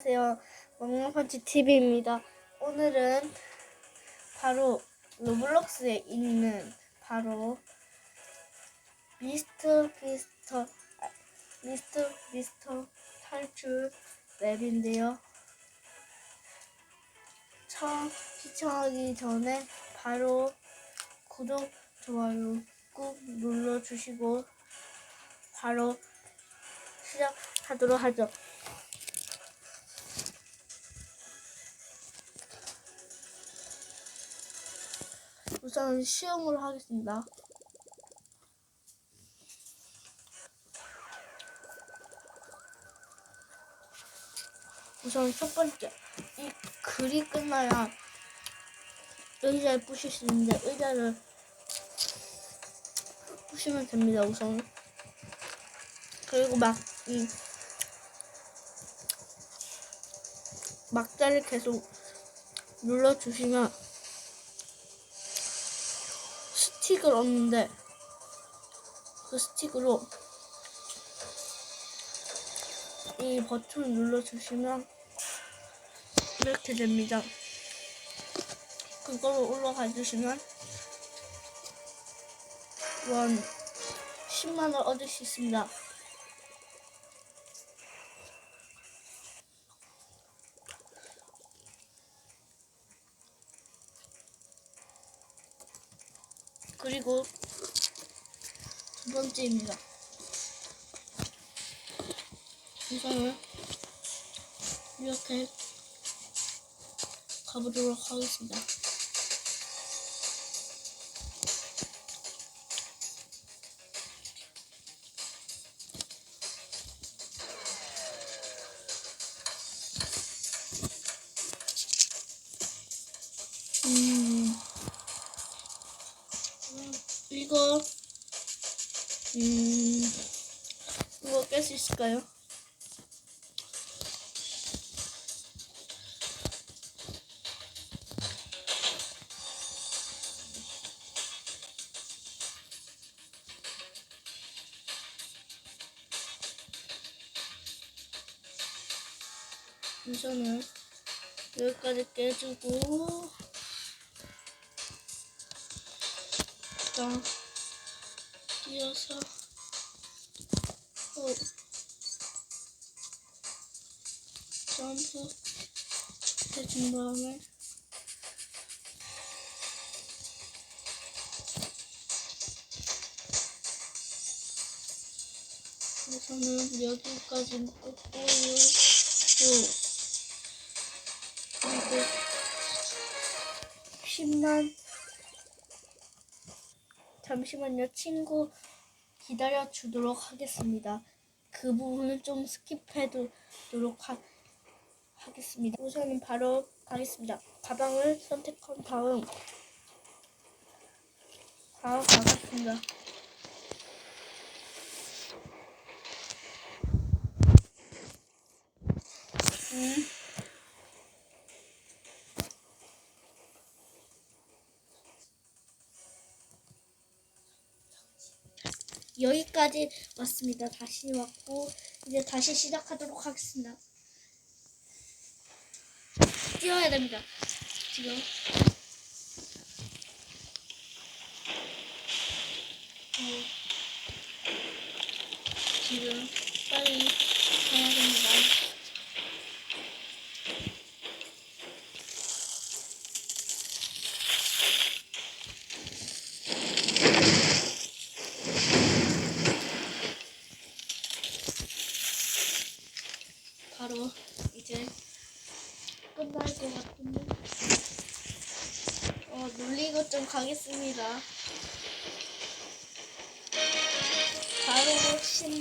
안녕하세요. 멍멍펀치 TV입니다. 오늘은 바로 로블록스에 있는 바로 미스터 비스터 아, 미스터 비스터 탈출 맵인데요. 처음 시청하기 전에 바로 구독, 좋아요 꾹 눌러주시고 바로 시작하도록 하죠. 우선 시험으로 하겠습니다. 우선 첫 번째, 이 글이 끝나야 의자를 부실 수 있는데 의자를 부시면 됩니다. 우선 그리고 막이 막자를 계속 눌러주시면 스틱을 얻는데 그 스틱으로 이 버튼을 눌러주시면 이렇게 됩니다. 그걸로 올라가 주시면 원 10만원 얻을 수 있습니다. 그리고 두 번째입니다. 우선은 이렇게 가보도록 하겠습니다. 있을까요? 우선은 여기까지 깨주고. 일단 뛰어서. 어, 점프 해준 다음에. 우선은 여기까지 꽂고요. 또 그리고 10만 잠시만요. 친구 기다려 주도록 하겠습니다. 그 부분은 좀 스킵해 두도록 하, 하겠습니다 우선은 바로 가겠습니다 가방을 선택한 다음 바로 가겠습니다 음. 여기까지 왔습니다. 다시 왔고 이제 다시 시작하도록 하겠습니다. 뛰어야 됩니다. 지금 어, 지금 빨리 가야 됩니다. 바로 이제 끝날 것 같은데 어 놀리고 좀 가겠습니다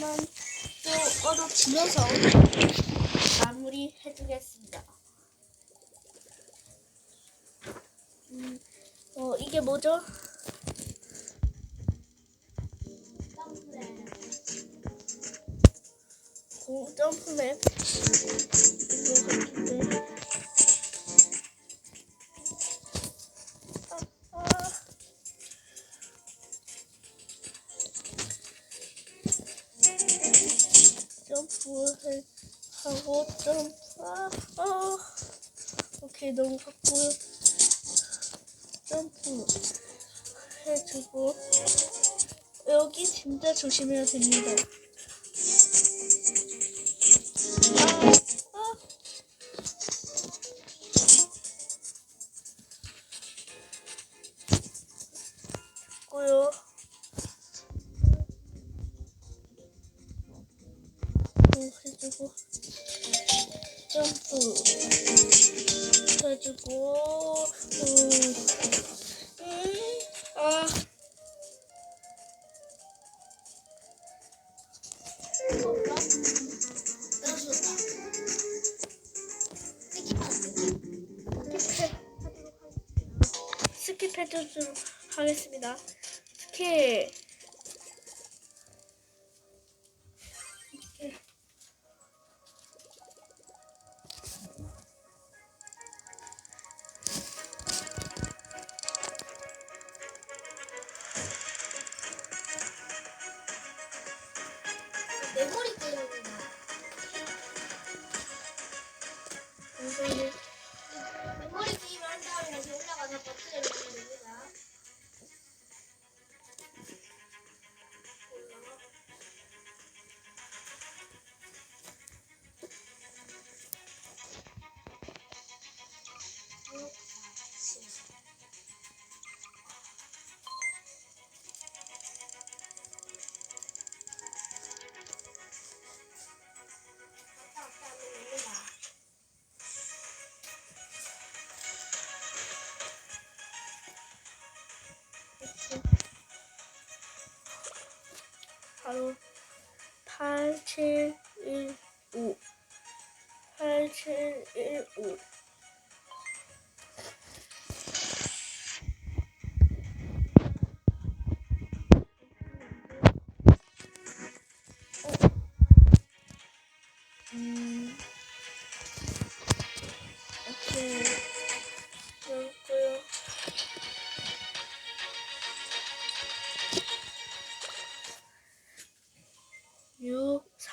10만 또 얻어지면서 마무리 해주겠습니다. 음, 어 이게 뭐죠? 공 점프맵. 같 어, 5점. 아, 아. 오케이, 너무 컸고요. 점프 해주고. 여기 진짜 조심해야 됩니다.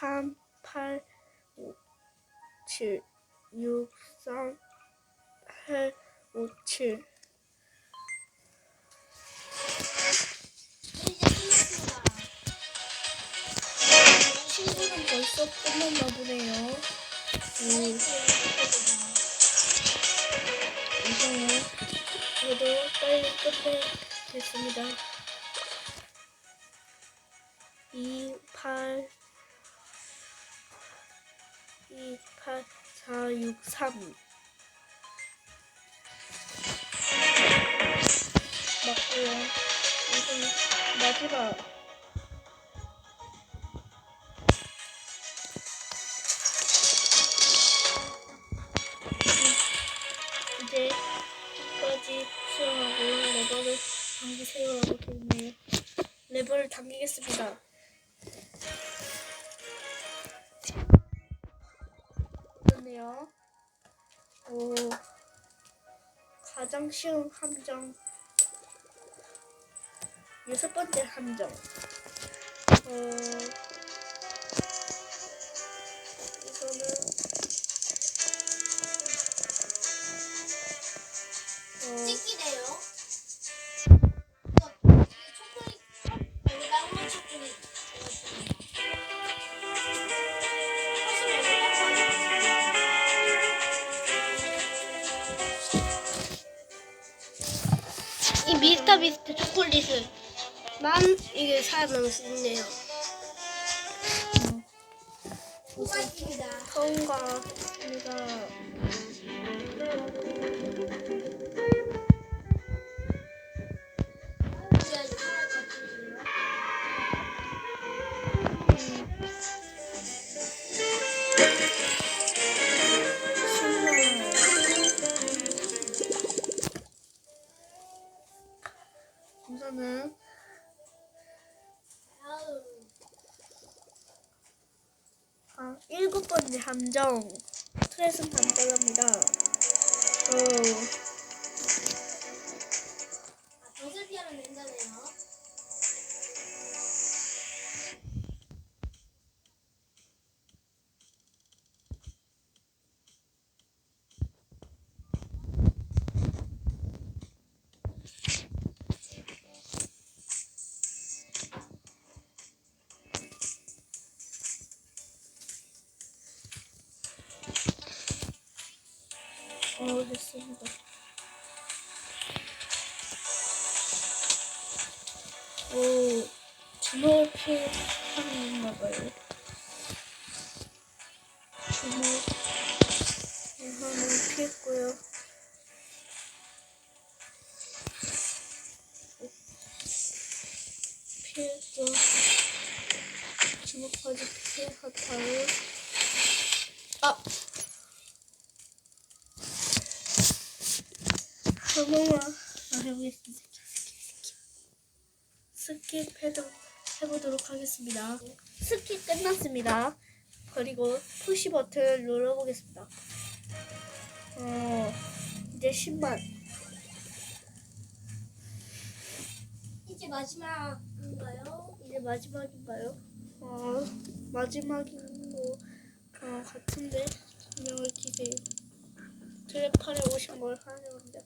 3, 8, 5, 7, 6, 3, 8, 5, 7. 친구는 벌써 끝났나 보네요. 이상해. 저도 빨리 끝내겠습니다. 2, 8, 2, 8, 4, 6, 3. 맞고요. 이제 마지막. 이제 끝까지 수영하고 레버를 당기세요라고 돼 있네요. 레버를 당기겠습니다. 쉬운 함정. 여섯 번째 함정. 어, 이 미스터 비스트 초콜릿을 만 이게 수 있네요. 호박입니다. 통과입니다. 우선은 아, 일곱 번째 함정 스트레스 단단합니다. 어, 오, 주먹을 피하는 건가 봐요. 주먹, 하나 피했고요. 하겠습니다. 스킵 끝났습니다. 그리고 푸시 버튼 눌러보겠습니다. 어, 이제 10만. 이제 마지막인가요? 이제 마지막인가요? 어, 마지막인 거 어, 같은데 분명을 기대해. 트랙판에 오신 걸 환영합니다.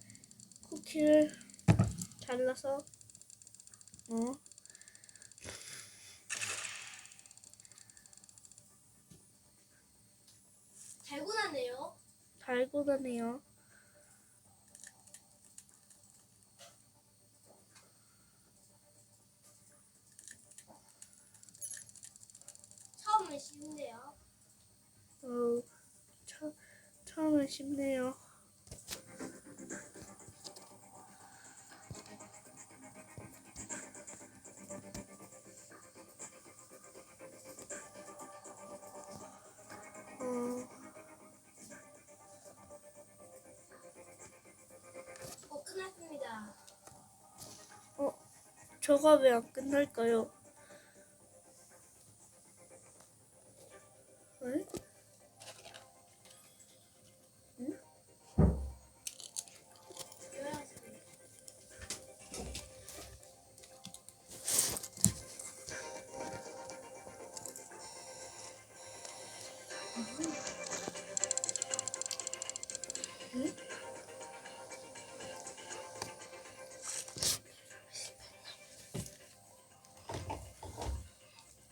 쿠키를 잘라서 어 달고나네요. 달고나네요. 처음은 쉽네요. 어, 처, 처음엔 쉽네요. 저가 왜 안 끝날까요?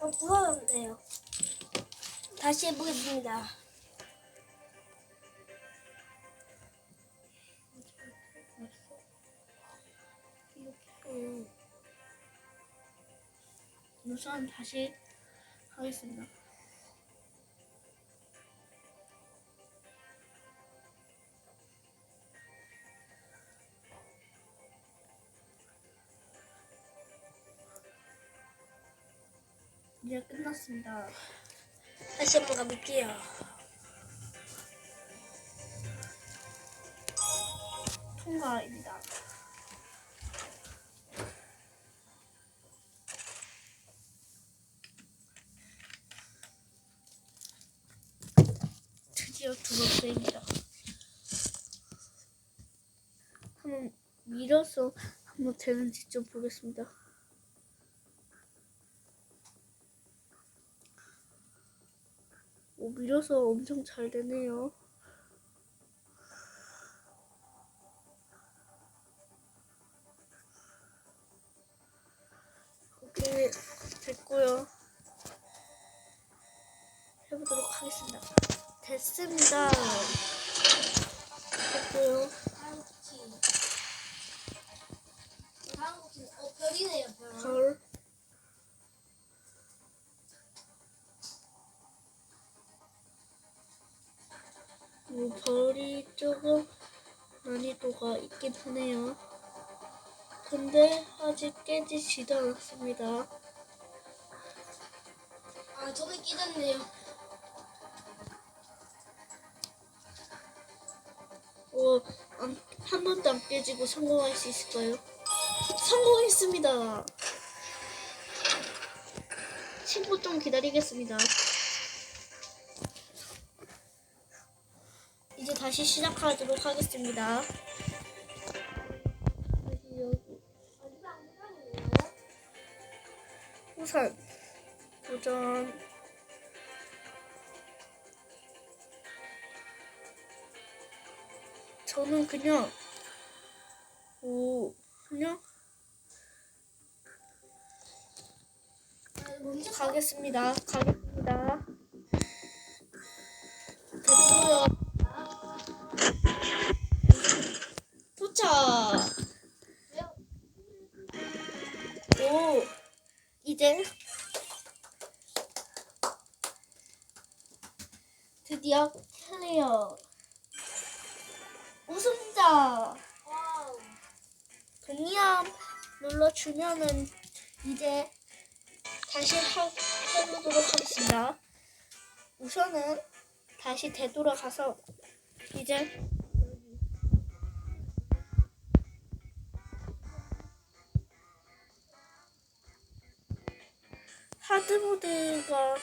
어, 부러웠네요. 다시 해보겠습니다. 음. 우선 다시 하겠습니다. 끝났습니다. 다시 한번 가볼게요. 통과입니다. 드디어 두 번째입니다. 한번 밀어서 한번 되는지 좀 보겠습니다. 오, 밀어서 엄청 잘 되네요. 오케이, 됐고요. 해보도록 하겠습니다. 됐습니다. 됐고요. 다음 쿠키. 다음 쿠키는 어, 별이네요, 별. 별. 뭐 별이 조금 하네요. 근데 아직 깨지지도 않았습니다. 아, 저게 깨졌네요. 어, 안- 한 번도 안 깨지고 성공할 수 있을까요? 성공했습니다. 10분 좀 기다리겠습니다. 이제 다시 시작하도록 하겠습니다. 우선 도전. 저는 그냥 오 그냥 가겠습니다. 가겠습니다. 와우. 그냥 눌러주면은 이제 다시 하, 해보도록 하겠습니다. 우선은 다시 되돌아가서 이제 하드모드가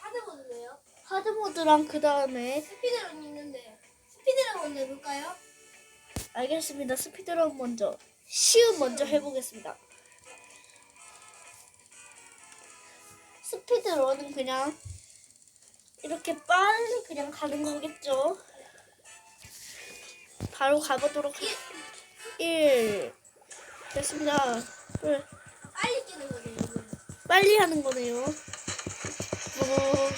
하드보드네요. 하드모드랑 그 다음에 스피드런 있는데 스피드런 한번 해볼까요? 알겠습니다. 스피드런 먼저 쉬운 먼저 해보겠습니다. 스피드런은 그냥 이렇게 빨리 그냥 가는 거겠죠. 바로 가보도록 하겠습니다. 1 됐습니다. 둘, 빨리 뛰는 거네요. 빨리 하는 거네요. 뭐,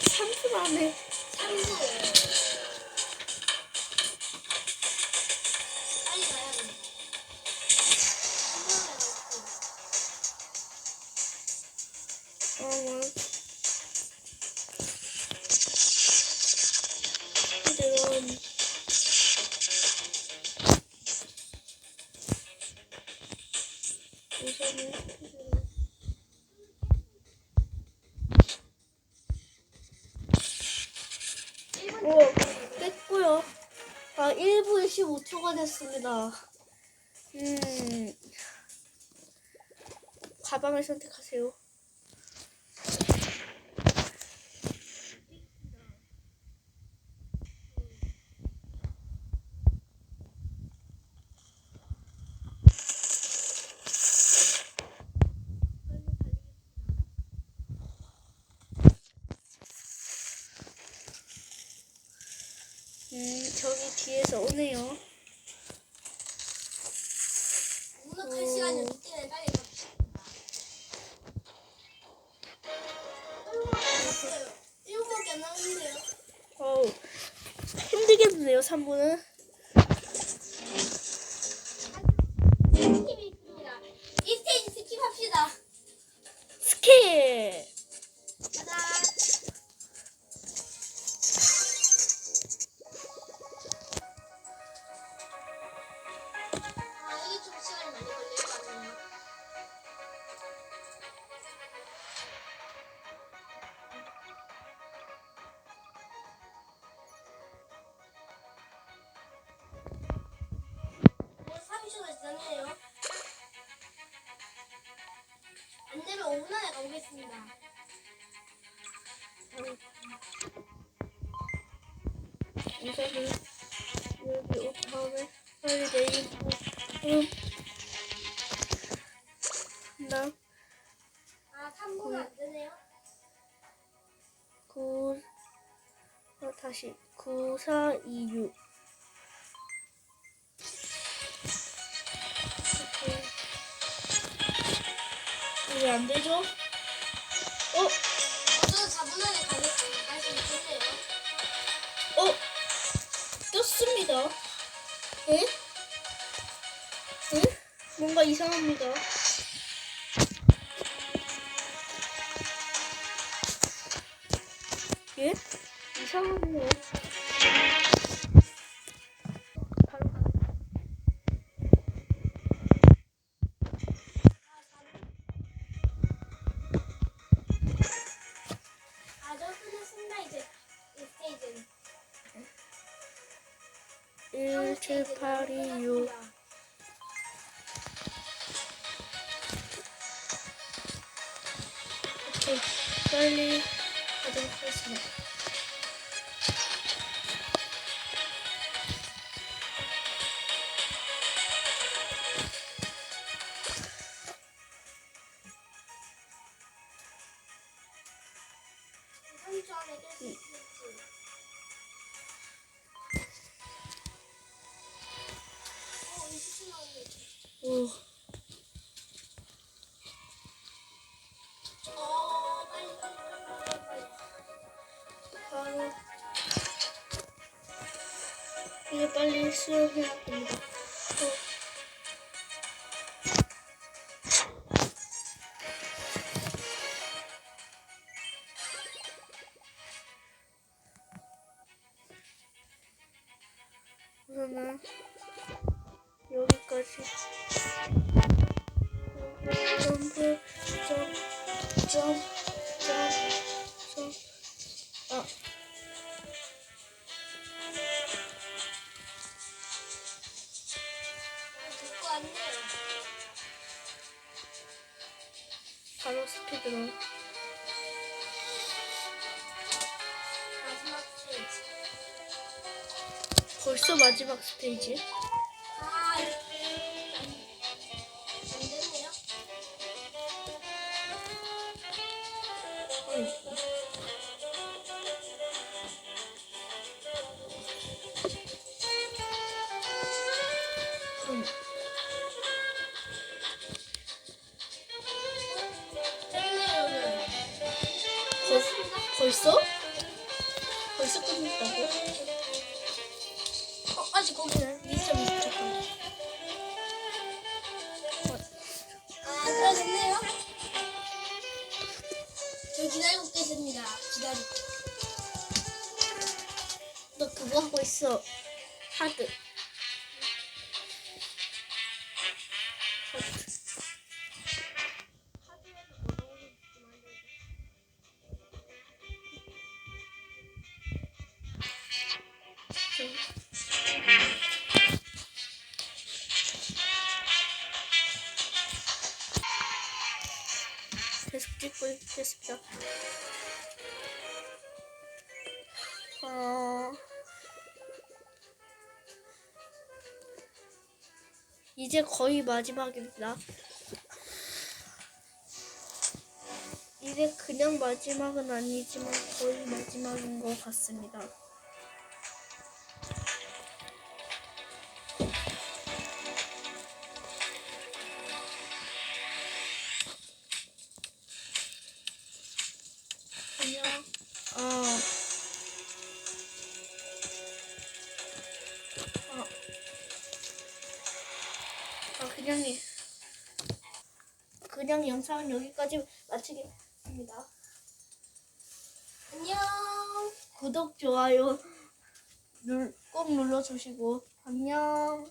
3분 안에 3분. 15초가 됐습니다. 음, 가방을 선택하세요. 음, 저기 뒤에서 오네요. 3분은? 우선은 여기 온 다음에 빨리 내리고, 음. 나, 아, 3분은 안 되네요. 9, 어, 다시, 9, 4, 2, 6. 이게 안 되죠? 어? 뭔가 이상합니다. 예? 이상하네요. 아, 저 끝났습니다. 이제 빨리 가도 빨리. 바 바로 스피드런 마지막 스테이지. 벌써 마지막 스테이지 계십니다. 기다리고. 너 그거 하고 이제 거의 마지막입니다. 이제 그냥 마지막은 아니지만 거의 마지막인 것 같습니다. 그냥 영상은 여기까지 마치겠습니다. 안녕. 구독, 좋아요 눌, 꼭 눌러주시고, 안녕.